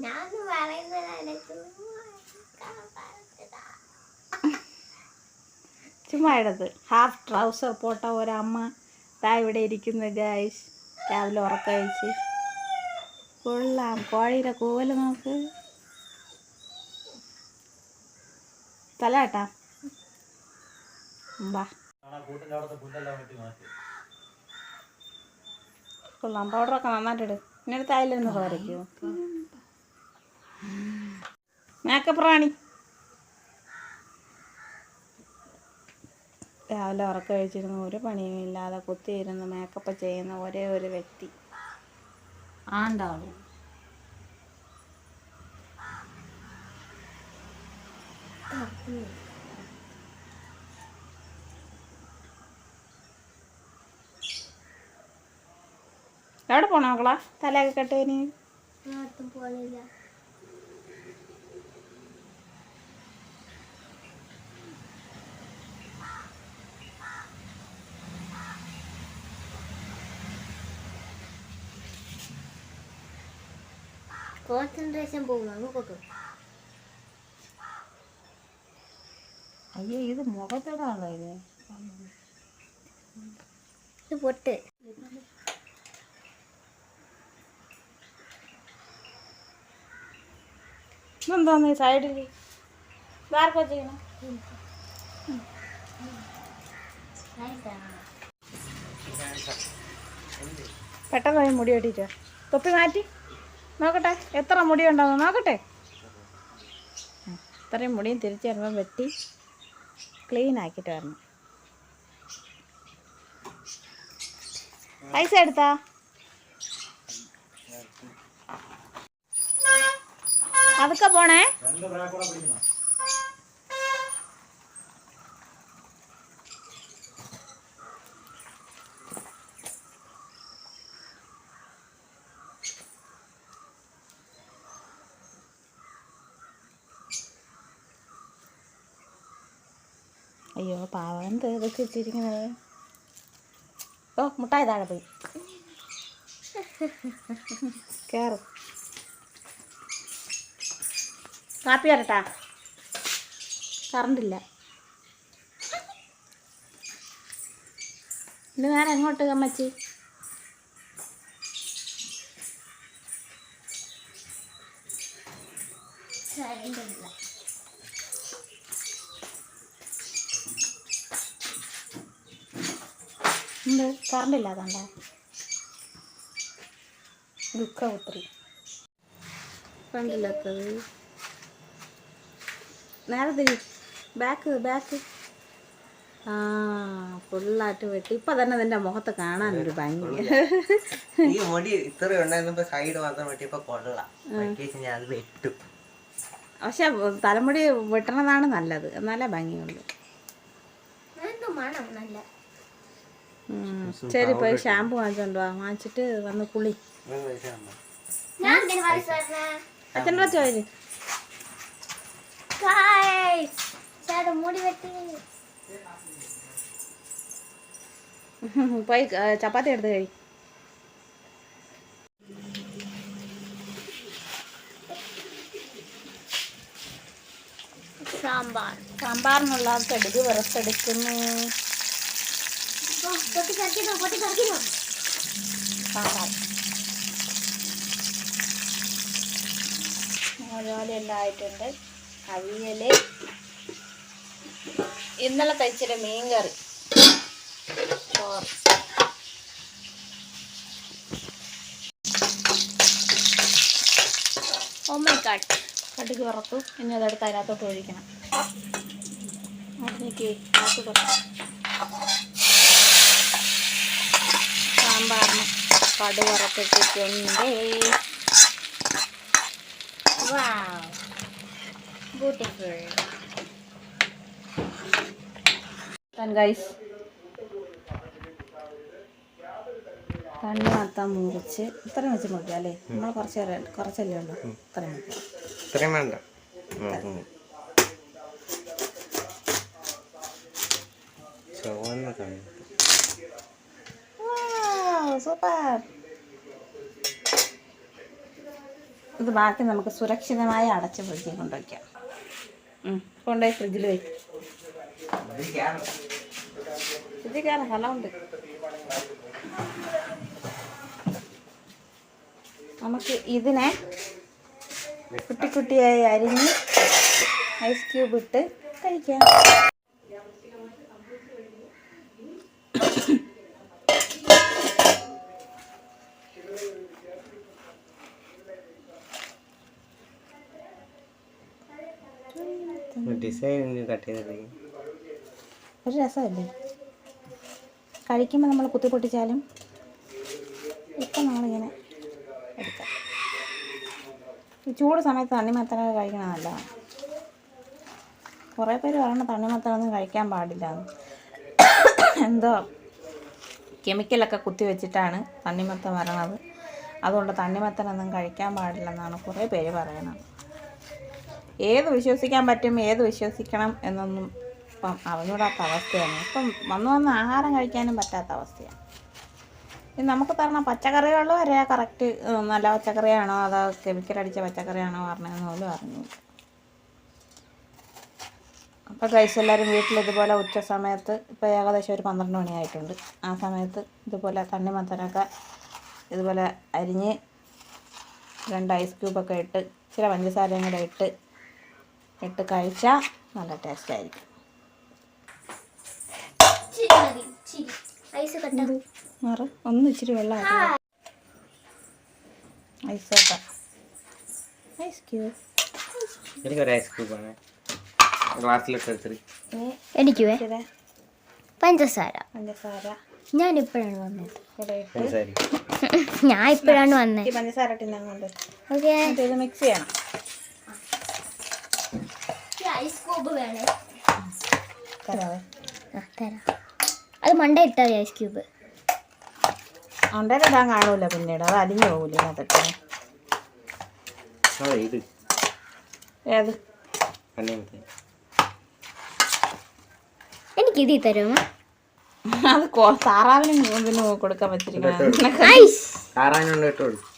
ഞാൻ ചുമ്മാ ഇടത് ഹാഫ് ട്രൗസർ പോട്ട ഒരമ്മ. താ ഇവിടെ ഇരിക്കുന്നു ഗായ്സ് രാവിലെ ഉറക്കഴിച്ച് കൊള്ളാം. കോഴിയുടെ കൂവൽ നോക്ക്. തല കേട്ടാ കൊള്ളാം. പൗഡറൊക്കെ നന്നായിട്ട് ഇട് ഇനി അടുത്ത് അതിലിരുന്ന് തോരയ്ക്കോ. മേക്കപ്പ് റാണി. രാവിലെ ഉറക്കം കഴിച്ചിരുന്ന ഒരു പണിയും ഇല്ലാതെ കുത്തിയിരുന്ന് മേക്കപ്പ് ചെയ്യുന്ന ഒരേ ഒരു വ്യക്തി. ആണ്ടാളു എവിടെ പോണോ മക്കളാ? തലയൊക്കെ ഒട്ടും പോണില്ല. കോൺസെൻട്രേഷൻ പോകും അങ്ങോട്ട് അയ്യോ ഇത് മുഖത്തിടാണോ ഇത്? ഇത് പൊട്ട്. എന്താന്ന് സൈഡിൽ വേർക്കോ ചെയ്യണം പെട്ടെന്ന് മുടി വെട്ടിട്ടോ തൊപ്പി മാറ്റി. നോക്കട്ടെ എത്ര മുടി ഉണ്ടാവും നോക്കട്ടെ. അത്രയും മുടിയും തിരിച്ചു വരുമ്പോൾ വെട്ടി ക്ലീൻ ആക്കിയിട്ട് വരണം. പൈസ എടുത്താ? അതൊക്കെ പോണേ? അയ്യോ പാവം. എന്ത് ഇതൊക്കെ വെച്ചിരിക്കുന്നത്? ഓ മുട്ടായി താഴെ പോയി. കയറും കാപ്പി വരട്ടാ. കറണ്ടില്ല. ഇന്ന് ഞാൻ എങ്ങോട്ട് അമ്മച്ചി കറണ്ട് ഇല്ലാതണ്ട? അതുകൊണ്ടാ ഒത്തിരി കണ്ടില്ലാത്തത് നേരെ തിരി. ബാക്ക് ബാക്ക് ആ ഫുള്ളായിട്ട് വെട്ടി. ഇപ്പൊ തന്നെ നിന്റെ മുഖത്ത് കാണാനൊരു ഭംഗി. ഈ മുടി ഇത്ര ഉണ്ടായിരുന്നപ്പോ സൈഡ് മാത്രം വെട്ടിയപ്പോ കൊള്ളാം. വെട്ടിച്ച് ഞാൻ അത് വെട്ടു. പക്ഷെ തലമുടി വെട്ടണതാണ് നല്ലത്. എന്നാലേ ഭംഗിയുള്ളൂ. എന്ത് മണം നല്ല. ഉം. ശരി പോയി ഷാമ്പു വാങ്ങിച്ചോണ്ട് വാ. വാങ്ങിച്ചിട്ട് വന്ന് കുളി. പോയി ചപ്പാത്തി എടുത്ത് കഴി. സാമ്പാർ. സാമ്പാറിനുള്ള കടുക് വറുത്തെടുക്കുന്നു. എല്ലാം ആയിട്ടുണ്ട് അവിയൽ ഇന്നലെ തയ്ച്ചിട്ട് മീൻ കറി ചോറ് മൈ ഗാഡ് കടുക് വറുത്തു. ഇനി അതെടുത്ത് അതിനകത്തോട്ട് ഒഴിക്കണം. അതിലേക്ക് കാത്തു കുറച്ച് സാമ്പാറിന് കടു വറുത്തിട്ടിട്ടുണ്ട് വാവ് ബ്യൂട്ടിഫുൾ ഗൈസ് തണ്ണി നത്താൻ മുറിച്ച് ഇത്രയും വെച്ച് മുറിക്കാം അല്ലേ? നമ്മൾ കുറച്ച് കുറച്ചല്ലേ ഉള്ളൂ? ഇത്രയും വെക്കാം ഇത്രയും വേണ്ട. ചുവന്ന കണ്ണു സൂപ്പർ. ഇത് ബാക്കി നമുക്ക് സുരക്ഷിതമായി അടച്ച് ഫ്രിഡ്ജിൽ കൊണ്ടുവയ്ക്കാം. കൊണ്ടുപോയി ഫ്രിഡ്ജിൽ വയ്ക്കും സ്ഥലമുണ്ട് നമുക്ക് ഇതിനെ കുട്ടി കുട്ടിയായി അരിഞ്ഞ് ഐസ് ക്യൂബ് ഇട്ട് കഴിക്കാം. ഡിസൈൻ കട്ട് ഒരു രസമല്ലേ? കഴിക്കുമ്പോൾ നമ്മൾ കുത്തി പൊട്ടിച്ചാലും ഇപ്പം നമ്മളിങ്ങനെ ഈ ചൂട് സമയത്ത് തണ്ണിമത്തനൊക്കെ കഴിക്കണം നല്ലതാണ്. കുറേ പേര് പറയണ തണ്ണിമത്തനൊന്നും കഴിക്കാൻ പാടില്ല. എന്തോ കെമിക്കലൊക്കെ കുത്തി വെച്ചിട്ടാണ് തണ്ണിമത്തൻ വരണത്. അതുകൊണ്ട് തണ്ണിമത്തനൊന്നും കഴിക്കാൻ പാടില്ലെന്നാണ് കുറേ പേര് പറയണത്. ഏത് വിശ്വസിക്കാൻ പറ്റും ഏത് വിശ്വസിക്കണം എന്നൊന്നും ഇപ്പം അറിഞ്ഞൂടാത്ത അവസ്ഥയാണ്. ഇപ്പം വന്നു വന്ന് ആഹാരം കഴിക്കാനും പറ്റാത്ത അവസ്ഥയാണ്. ഇനി നമുക്ക് തരണ പച്ചക്കറികൾ വരെ കറക്റ്റ് നല്ല പച്ചക്കറിയാണോ അതോ കെമിക്കൽ അടിച്ച പച്ചക്കറിയാണോ പറഞ്ഞതെന്ന് പോലും അറിഞ്ഞു അപ്പോൾ കഴിച്ച് എല്ലാവരും വീട്ടിൽ ഇതുപോലെ ഉച്ച സമയത്ത് ഇപ്പോൾ ഏകദേശം ഒരു പന്ത്രണ്ട് മണിയായിട്ടുണ്ട്. ആ സമയത്ത് ഇതുപോലെ തണ്ണിമത്തനൊക്കെ ഇതുപോലെ അരിഞ്ഞ് രണ്ട് ഐസ് ക്യൂബൊക്കെ ഇട്ട് ചില പഞ്ചസാരയും കൂടെ ഇട്ട് ഇട്ട് കഴിച്ചാൽ നല്ല ടേസ്റ്റ് ആയിരിക്കും. ചിരി മതി ഐസ് കട്ട മാറ്. ഒന്ന് ഇച്ചിരി വെള്ളം ഐസ് കേട്ടോ ഐസ് ക്യൂബ് എനിക്കൊരു ഐസ് ഗ്ലാസ്സിലിട്ട് പഞ്ചസാര. പഞ്ചസാര. ഞാൻ ഇപ്പോഴാണ് വന്നത് ഞാൻ ഇപ്പോഴാണ് വന്നത്. ഈ പഞ്ചസാര ഇട്ടില്ല കൊണ്ട് ഓക്കെ. ഇത് മിക്സ് ചെയ്യണം ഐസ് ക്യൂബ് വേണേ തരാവേ ആ തരാം. അത് മണ്ട ഇട്ടാ മതി ഐസ് ക്യൂബ് ഉണ്ടേലിടാൻ കാണൂല പിന്നീട്. അത് അലിഞ്ഞു പോകൂല അതൊക്കെ അതെ ഇത്. ഏത്? തണ്ണിമത്തൻ എനിക്ക് ഇതി തരുമോ? അത് സാറാവിനും കൊടുക്കാൻ പറ്റിരിക്കണം ഐസ്. താറാനുണ്ട് ഇട്ട് കൊടുക്കും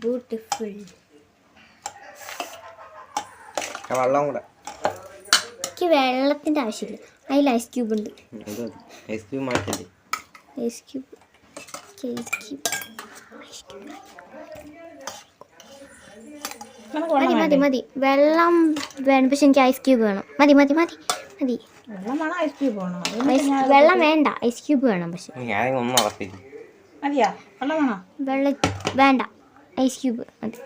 ബ്യൂട്ടിഫുൾ ആ വെള്ളം കൂടെ. എനിക്ക് വെള്ളത്തിന്റെ ആവശ്യമില്ല. അതിൽ ഐസ് ക്യൂബ് ഉണ്ട്. ഐസ് ക്യൂബ് മാറ്റില്ലേ ഐസ് ക്യൂബ് ഐസ് ക്യൂബ് മതി മതി മതി. വെള്ളം വേണം. പക്ഷെ എനിക്ക് ഐസ് ക്യൂബ് വേണം. മതി മതി മതി മതി. വെള്ളം വേണം ഐസ് ക്യൂബ് വേണം. വെള്ളം വേണ്ട. ഐസ് ക്യൂബ് വേണം പക്ഷെ. വെള്ളം വേണോ? വെള്ളം വേണ്ട. ഐസ് ക്യൂബ് മതി.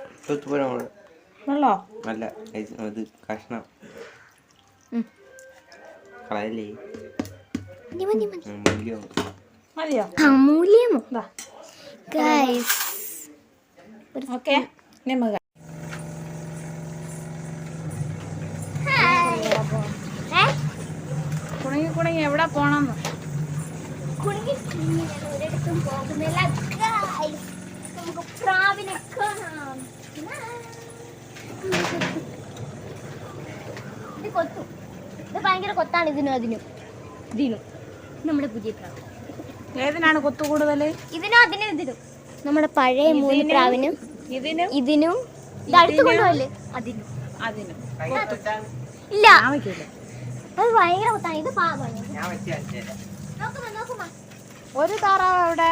വെള്ളോ നല്ല ഇത് കഷ്ണം. കളയല്ലേ? മൂല്യം മതിയോ? Guys okay. നമുക്ക് കുണുങ്ങി കുണുങ്ങി എവിടെ പോണെന്ന്? ഒരിടത്തും പോകുന്നില്ല ഗൈസ് നമുക്ക് പ്രാവിനെ കാണാം ഇത് കൊത്തും ഇത് ഭയങ്കര കൊത്താണ് ഇതിനും അതിനും. ഇതിനും. നമ്മുടെ പുതിയ പ്രാവ്. ഏതിനാണ് കൊത്തു കൂടുതൽ ഇതിനും അതിനും ഇതിനും. നമ്മുടെ പഴയ മൂന്ന് പ്രാവിനും ഇതിനും ഇതിനും ഇത് അടുത്ത് കൊണ്ടുപോകല്ലേ അതിനും. അതിനും. ഇല്ല. അത് ഭയങ്കര കൊത്താണ്. ഇത് നോക്കുമ്പോ ഒരു താറാവ് അവിടെ.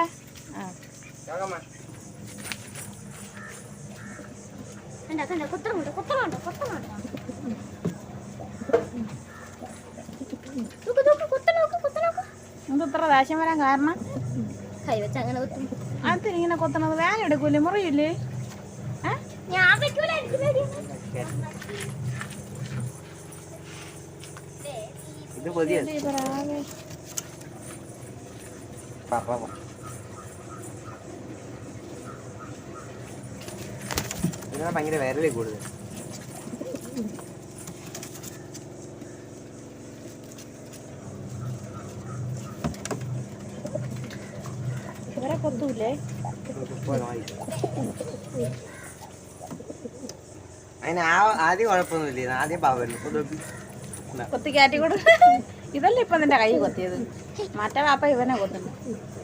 ആ. നോക്കമ്മ. കണ്ട കണ്ട കുത്തണമുണ്ട് കുത്തണമുണ്ട് കുത്തണമുണ്ട് നോക്ക് നോക്ക് കുത്ത നോക്ക് കുത്ത എന്ത് ഇത്ര ദേഷ്യം വരാൻ കാരണം കൈ വെച്ച് അങ്ങനെ കുത്തും. അതിന് ഇങ്ങനെ കൊത്തണത് വേന എടുക്കൂലേ? മുറിയില്ലേ? ഞാൻ വെക്കൂല. ഇത് പുതിയ. ഭയങ്കര വേരലേ കൂടുതൽ. കൊത്തൂലേ അതിന് ആ ആദ്യം കുഴപ്പമൊന്നുമില്ല. ആദ്യം പാവല്ലോ. കൊത്തി കയറ്റി കൊടു. ഇതല്ലേ ഇപ്പൊ നിന്റെ കൈ കൊത്തിയത്? മറ്റേ വാപ്പ ഇവനെ കൊത്തുന്നു.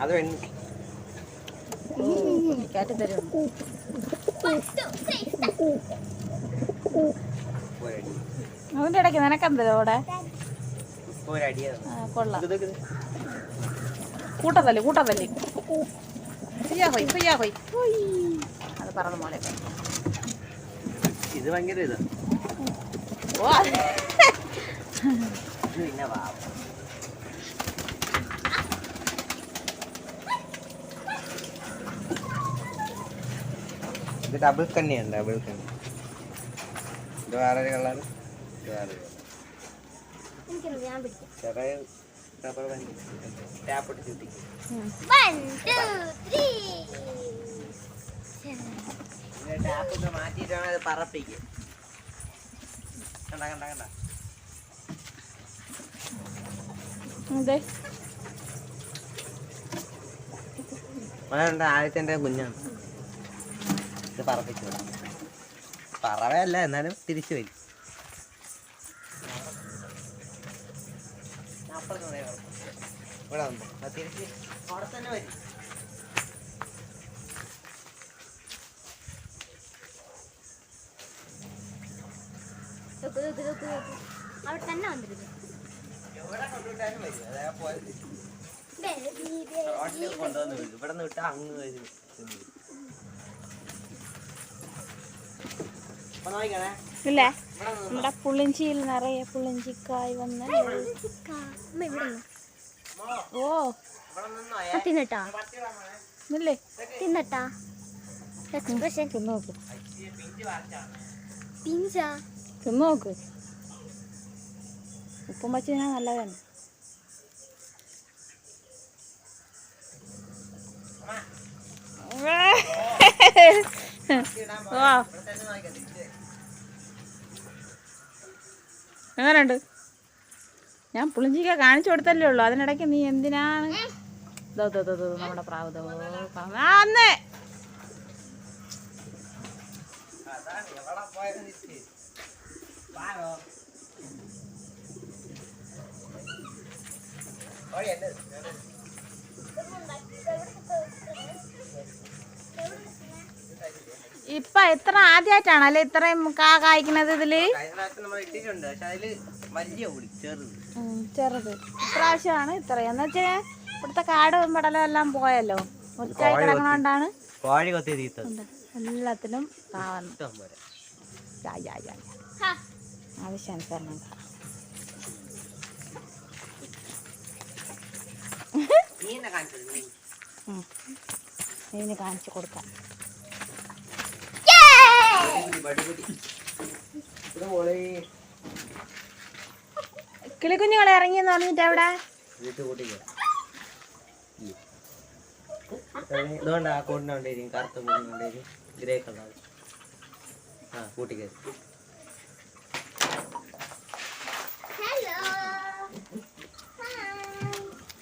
അത് കയറ്റി തരും അതിന്റെ ഇടയ്ക്ക് നിനക്കെന്തോ അവിടെ? കൊള്ളാം. കൂട്ടത്തല്ലി കൂട്ടത്തല്ലി ഫ്രീയാ പോയി ഫ്രീയാ പോയി. അത് പറഞ്ഞു മോളെ. ഇത് ഭയങ്കര ഇതാ. ഓ അത് ഇത് പിന്നെ പാവം ഇത് ഡബിൾ കണ്ണിയാണ് ഡബിൾ കണ്ണി. ഇത് വേറൊരു കളർ ഇത് വേറൊരു colour. എനിക്കറിയാം ഞാൻ പിടിക്കാം. ചെറിയ റബ്ബർ ബാൻഡ് ടാപ്പ് ഇട്ട് ചുറ്റിക്കും ടാപ്പ് ഇട്ട് മാറ്റിയിട്ടാണ് അത് പറപ്പിക്കും കണ്ട കണ്ട കണ്ട. അതുകൊണ്ട് ആദ്യത്തെ കുഞ്ഞാണ്. ഇത് പറപ്പിച്ചു. പറവയല്ല എന്നാലും തിരിച്ചു വരും. ഇവിടെ വന്നു. അത് തിരിച്ച് അവിടെ തന്നെ വരും. അവിടെ തന്നെ വന്നിരുന്നു. എവിടെ കൊണ്ടുവിട്ടാലും വരും? അതേപോലെ ബേബി റോട്ടിൽ കൊണ്ടുവന്ന് വരും ഇവിടെ നിന്ന് വിട്ടാൽ അങ്ങ് വരും. അപ്പൊ നോക്കണേ ഇല്ലേ. നമ്മുടെ പുളിഞ്ചിയിൽ നിറയെ പുളിഞ്ചിക്കായ് വന്ന്. ഓ. തിന്നട്ടാ. ഇല്ലേ? തിന്നട്ടാ. Expression തിന്നോക്ക് pinch? തിന്നോക്ക് ഉപ്പും പച്ചിനാ നല്ലതാണ്. ഓ എങ്ങനെയുണ്ട്? ഞാൻ പുളിഞ്ചിക്ക കാണിച്ചു കൊടുത്തല്ലേ ഉള്ളൂ അതിനിടയ്ക്ക് നീ എന്തിനാണ് നമ്മുടെ പ്രാവ് അതാണ് എവിടെ പോയത് നിശ്ചയം. വായോ. ഇപ്പൊ എത്ര ആദ്യമായിട്ടാണല്ലേ ഇത്രയും കാ കായ്ക്കുന്നത് ഇതിൽ? ചെറുത്. ചെറുത്. ഇപ്രാവശ്യമാണ് ഇത്രയും. എന്ന് വെച്ചാൽ ഇവിടുത്തെ കാട് പടലും എല്ലാം പോയല്ലോ? ഒറ്റായി കിടക്കണോണ്ടാണ് കോഴി കൊത്തി തീത്തത്. കാണിച്ചു എല്ലാത്തിലും കിളിക്കുഞ്ഞുങ്ങളെ ഇറങ്ങിയെന്ന് പറഞ്ഞിട്ട് എവിടെ? ഇതുകൊണ്ട് ആ കൊണ്ടേരും കറുത്ത കൊണ്ടേരും ഗ്രേ കളർ ആ കൂട്ടിക്കോ. ഹലോ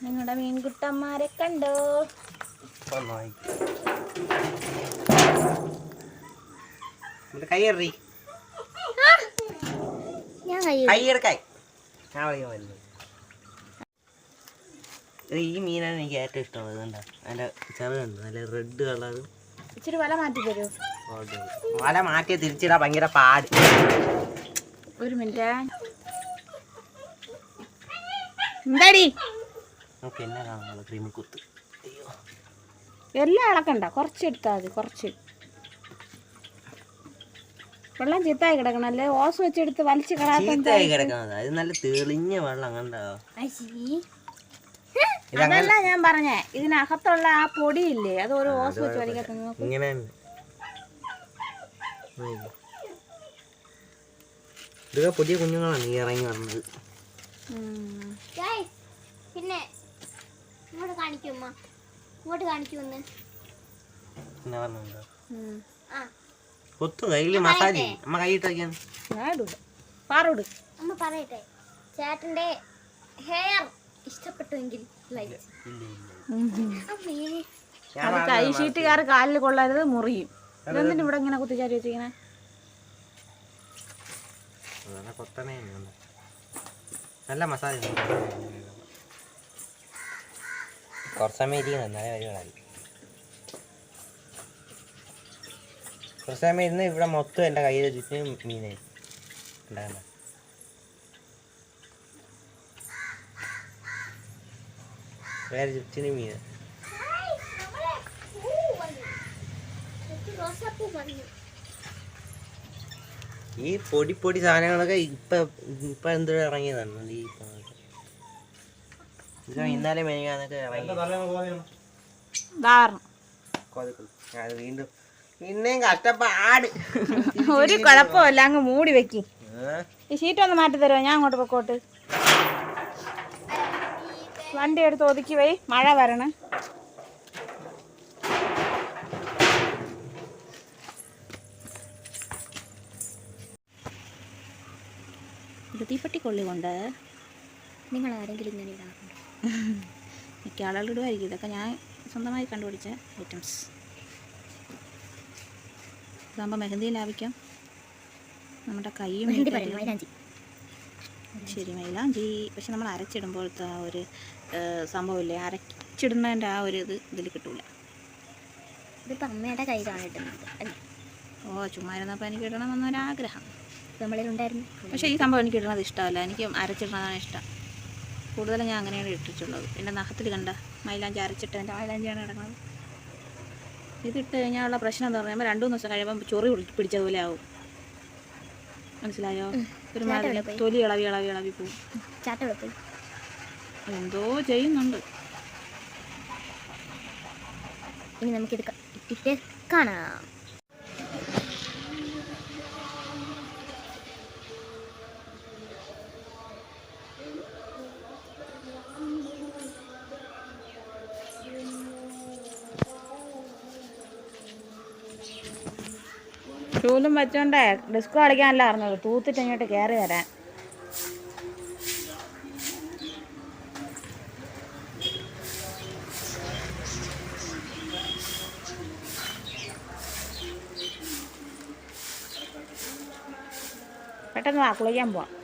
നിങ്ങളുടെ മീൻകുട്ടന്മാരെ കണ്ടോ? കൈയെറി ഞാൻ കൈ കൈയെടുക്കായി ഞാൻ വിളിക്കാൻ വരുന്നത് ഈ മീനാണ് എനിക്ക് ഏറ്റവും ഇഷ്ടമുള്ളത് കണ്ട? അതിന്റെ ചെറുതുണ്ട് നല്ല റെഡ് കളറും ഇച്ചിരി വല മാറ്റി തരൂ വല മാറ്റി തിരിച്ചിടാൻ ഭയങ്കര പാട്. ഒരു മിനിറ്റ്. എന്താടി? നമുക്ക് എന്നാ കാണാനുള്ള ക്രിമിക്കുത്ത് എല്ലാം ഇളക്കണ്ട. കുറച്ച് എടുത്താൽ മതി കുറച്ച്. വെള്ളം ചീത്തായി കിടക്കണം. അല്ലേ? ഓസ് വെച്ചെടുത്ത് വലിച്ച് കളയാത്ത ചീത്തയായി കിടക്കുന്നത്. അത് നല്ല തെളിഞ്ഞ വെള്ളം കണ്ടോ? ഇതങ്ങനെ അതല്ല ഞാൻ പറഞ്ഞേ ഇതിനകത്തുള്ള ആ പൊടിയില്ലേ? അത് ഒരു ഓസ് വെച്ച് വലിക്കാത്ത നോക്ക് ഇങ്ങനെ തന്നെ. നോക്ക്. ഇതൊക്കെ പുതിയ കുഞ്ഞുങ്ങളാണ് ഈ ഇറങ്ങി വന്നത്. പിന്നെ ഇങ്ങോട്ട് കാണിക്കൂ ഇങ്ങോട്ട് കാണിക്കുമെന്ന്. ആ. കൊത്തു കയ്യിൽ മസാജ് അമ്മ കൈയിട്ട് വയ്ക്കാൻ പാറോട്. അമ്മ പറയട്ടെ ചേട്ടന്റെ ഹെയർ ഇഷ്ടപ്പെട്ടുവെങ്കിൽ ലൈക്ക് ഇല്ല ഇല്ല അമ്മേ ഞാൻ അത് കൈ ഷീറ്റുകാർ കാലിൽ കൊള്ളരുത് മുറിയും. ഇതെന്തിനും ഇവിടെ ഇങ്ങനെ കുത്തിച്ചാരി വെച്ചിങ്ങനെ നല്ല മസാജ്. നല്ല കുറച്ച് സമയം ഇരിക്കുന്നു എന്നാലേ വരുവാണ് കുറച്ച് സമയം ഇരുന്ന് ഇവിടെ മൊത്തം എന്റെ കയ്യിൽ ചുറ്റിനും മീനായി ഉണ്ടാകുന്നത് വേറെ ചുറ്റിനും മീൻ. ഈ പൊടി പൊടി സാധനങ്ങളൊക്കെ ഇപ്പൊ ഇപ്പൊ എന്തോ ഇറങ്ങിയതാണ്? ഈ ഇന്നലെ മെഴുകാന്നൊക്കെ ഇറങ്ങി. അത് വീണ്ടും പിന്നെയും കഷ്ടപ്പാട്. ഒരു കുഴപ്പമില്ല അങ്ങ് മൂടി വെക്കി. ഈ ഷീറ്റ് ഒന്ന് മാറ്റി തരുമോ ഞാൻ അങ്ങോട്ട് പൊക്കോട്ട്. വണ്ടി എടുത്ത് ഒതുക്കി പോയി മഴ വരണം. ഇത് തീപ്പെട്ടി കൊള്ളി കൊണ്ട് നിങ്ങൾ ആരെങ്കിലും ഇങ്ങനെ ഇടാറുണ്ടോ മിക്ക ആളുകൾ ഇടുമായിരിക്കും. ഇതൊക്കെ ഞാൻ സ്വന്തമായി കണ്ടുപിടിച്ച ഐറ്റംസ് ഇതാകുമ്പോൾ മെഹന്തി ലാഭിക്കാം. നമ്മുടെ കൈയും ശരി മൈലാഞ്ചി. പക്ഷെ നമ്മൾ അരച്ചിടുമ്പോഴത്തെ ആ ഒരു സംഭവമില്ലേ? അരച്ചിടുന്നതിന്റെ ആ ഒരു ഇത് ഇതിൽ കിട്ടൂല. ഇതിപ്പോൾ അമ്മയുടെ കയ്യിലാണ് ഇടുന്നത്. ഓ ചുമ്മാ ഇരുന്നപ്പോൾ എനിക്ക് ഇടണമെന്നൊരാഗ്രഹം പക്ഷേ ഈ സംഭവം എനിക്ക് ഇടുന്നത് ഇഷ്ടമല്ല. എനിക്ക് അരച്ചിടണതാണ് ഇഷ്ടം. കൂടുതലും ഞാൻ അങ്ങനെയാണ് ഇട്ടിട്ടുള്ളത്. എന്റെ നഖത്തിൽ കണ്ട മൈലാഞ്ചി അരച്ചിട്ട് എന്റെ മൈലാഞ്ചിയാണ് കിടക്കുന്നത് ഇതിട്ട് കഴിഞ്ഞാലുള്ള പ്രശ്നം എന്ന് പറയുമ്പോൾ രണ്ടു ദിവസം കഴിയുമ്പോൾ ചൊറി പിടിച്ചതുപോലെ ആവും. മനസ്സിലായോ? ഒരുമാതിരി. തൊലി ഇളവി ഇളവി ഇളവി പോവും. എന്തോ ചെയ്യുന്നുണ്ട്. ഇനി നമുക്കിത് ഇട്ടിട്ട് കാണാം. ചൂലും വെച്ചോണ്ടേ ഡിസ്കോ കളിക്കാനല്ല അറിഞ്ഞത്. തൂത്തിട്ട് ഇങ്ങോട്ട് കയറി വരാൻ. പെട്ടെന്ന് വാ കുളിക്കാൻ പോവാം.